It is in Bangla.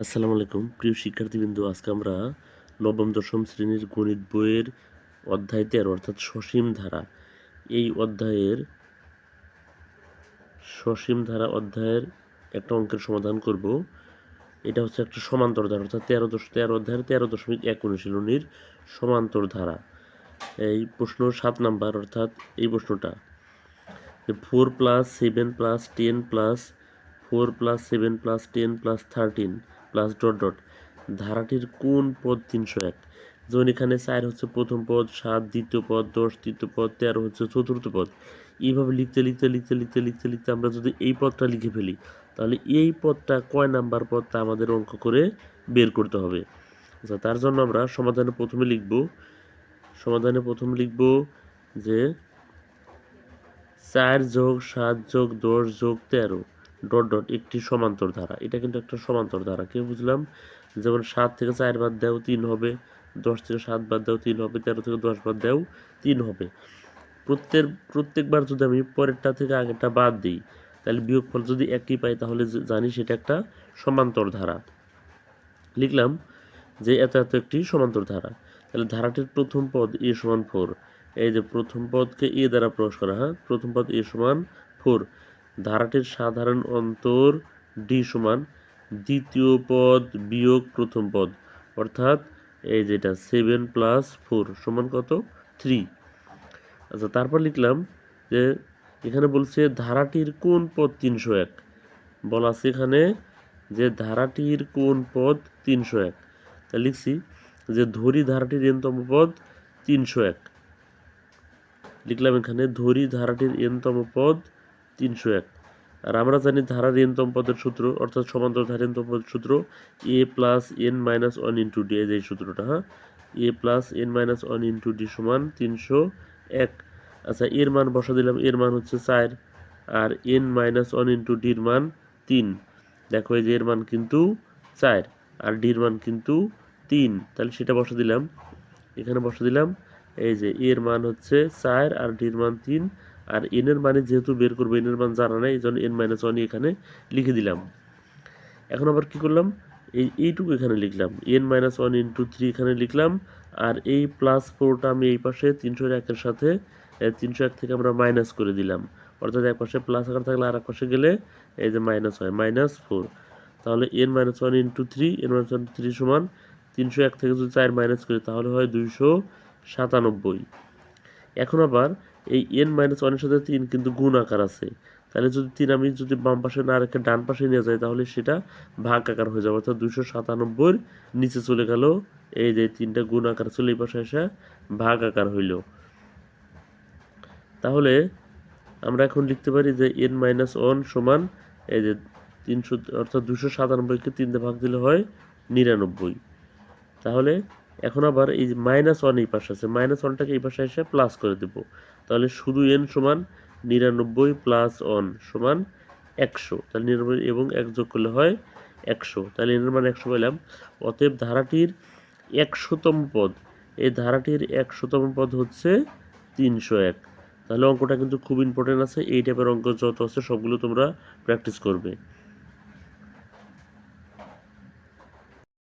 আসসালামু আলাইকুম। প্রিয় শিক্ষার্থীবৃন্দ, আজকে আমরা নবম, দশম শ্রেণির গণিত বইয়ের অধ্যায় তেরো, অর্থাৎ সসীম ধারা। এই অধ্যায়ের সসীম ধারা অধ্যায়ের একটা অঙ্কের সমাধান করব। এটা হচ্ছে একটা সমান্তর ধারা, অর্থাৎ তেরো দশ, তেরো অধ্যায়ের তেরো দশমিক এক অনুশীলনীর সমান্তর ধারা। এই প্রশ্ন সাত নাম্বার, অর্থাৎ এই প্রশ্নটা। Four plus seven plus ten plus four plus seven plus ten plus thirteen plus dot dot ধারাটির কোন পদ তিনশো এক? যেমন এখানে চার হচ্ছে প্রথম পদ, সাত দ্বিতীয় পদ, দশ তৃতীয় পদ, তেরো হচ্ছে চতুর্থ পদ। এইভাবে লিখতে লিখতে লিখতে লিখতে লিখতে লিখতে আমরা যদি এই পদটা লিখে ফেলি, তাহলে এই পদটা কয় নাম্বার পদ তা আমাদের অঙ্ক করে বের করতে হবে? আচ্ছা তার জন্য আমরা সমাধানে প্রথমে লিখব, সমাধানে প্রথমে লিখব যে চার যোগ সাত যোগ দশ যোগ তেরো। ডট ডট একটি সমান্তর ধারা। এটা কিন্তু একটা সমান্তর ধারা। কে বুঝলাম? যেমন সাত থেকে চার বাদ দাও, তিন হবে। দশ থেকে সাত বাদ দাও, তিন হবে। তেরো থেকে দশ বাদ দাও, তিন হবে। প্রত্যেক প্রত্যেকবার যদি আমি পরেরটা থেকে আগেরটা বাদ দিই, তাহলে বিয়োগফল যদি একই পাই, তাহলে জানি সেটা একটা সমান্তর ধারা। লিখলাম যে এত এত একটি সমান্তর ধারা। তাহলে ধারাটির প্রথম পদ এ সমান ফোর এই যে প্রথম পদকে এ দ্বারা প্রকাশ করা হ্যাঁ? প্রথম পদ এ সমান ফোর ধারাটির সাধারণ অন্তর ডি সমান দ্বিতীয় পদ বিয়োগ প্রথম পদ, অর্থাৎ এই যেটা সেভেন প্লাস ফোর সমান কত? থ্রি আচ্ছা তারপর লিখলাম যে এখানে বলছে ধারাটির কোন পদ তিনশো এক? বলা আছে এখানে যে ধারাটির কোন পদ তিনশো এক। তা লিখছি যে ধরি ধারাটির এনতম পদ তিনশো এক। লিখলাম এখানে ধরি ধারাটির এনতম পদ তিনশো এক। আর আমরা জানি ধারার এনতম পদের সূত্র, অর্থাৎ সমান্তর ধারার এনতম পদের সূত্র, A plus N minus one into D, এই যে সূত্রটা হ্যাঁ? A plus N minus one into D সমান তিনশো এক। আচ্ছা এর মান বসা দিলাম, এর মান হচ্ছে চার, আর এন মাইনাস ওয়ান ইন্টু ডির মান তিন। দেখো, এই যে এর মান কিন্তু চার, আর ডির মান কিন্তু তিন। তাহলে সেটা বসা দিলাম, এখানে বসা দিলাম, এই যে এর মান হচ্ছে চার, আর ডির মান তিন আর এন এর মানে যেহেতু বের করব এন এর মান জানা নাই এই জন্য এন মাইনাস ওয়ান এখানে লিখে দিলাম। এখন আবার কি করলাম? এই, এইটুকু এখানে লিখলাম। N minus one into three এখানে লিখলাম। আর এই প্লাস ফোরটা আমি এই পাশে তিনশো একের সাথে তিনশো এক থেকে আমরা মাইনাস করে দিলাম। অর্থাৎ এক পাশে প্লাস আকার থাকলে আর এক পাশে গেলে এই যে মাইনাস হয় মাইনাস ফোর তাহলে N minus one into three N minus one three সমান তিনশো এক থেকে যদি চার মাইনাস করি, তাহলে হয় দুইশো সাতানব্বই। এখন আবার এই এন মাইনাস ওয়ানের সাথে তিন কিন্তু গুণ আকার আছে। তাহলে যদি তিন আমি যদি বাম পাশে না রেখে ডান পাশে নিয়ে যাই, তাহলে সেটা ভাগ আকার হয়ে যাবে। অর্থাৎ দুশো সাতানব্বইয়ের নিচে চলে গেল। এই যে তিনটা গুণ আকার চলে এই পাশে এসে ভাগ আকার হইল। তাহলে আমরা এখন লিখতে পারি যে এন মাইনাস ওয়ান সমান এই যে তিনশো, অর্থাৎ দুশো সাতানব্বইকে তিন দিয়ে ভাগ দিলে হয় নিরানব্বই। তাহলে এখন আবার এই মাইনাস ওয়ান এই পাশে আছে মাইনাস ওয়ানটাকে এই পাশে এসে প্লাস করে দেব। তাহলে শুধু এন সমান নিরানব্বই প্লাস ওয়ান সমান একশো। তাহলে নিরানব্বই এবং এক যোগ করলে হয় একশো। তাহলে এনের মান একশো পেলাম। অতএব ধারাটির একশোতম পদ, এই ধারাটির একশোতম পদ হচ্ছে তিনশো এক। তাহলে অঙ্কটা কিন্তু খুব ইম্পর্টেন্ট আছে। এই টাইপের অঙ্ক যত আছে সবগুলো তোমরা প্র্যাকটিস করবে।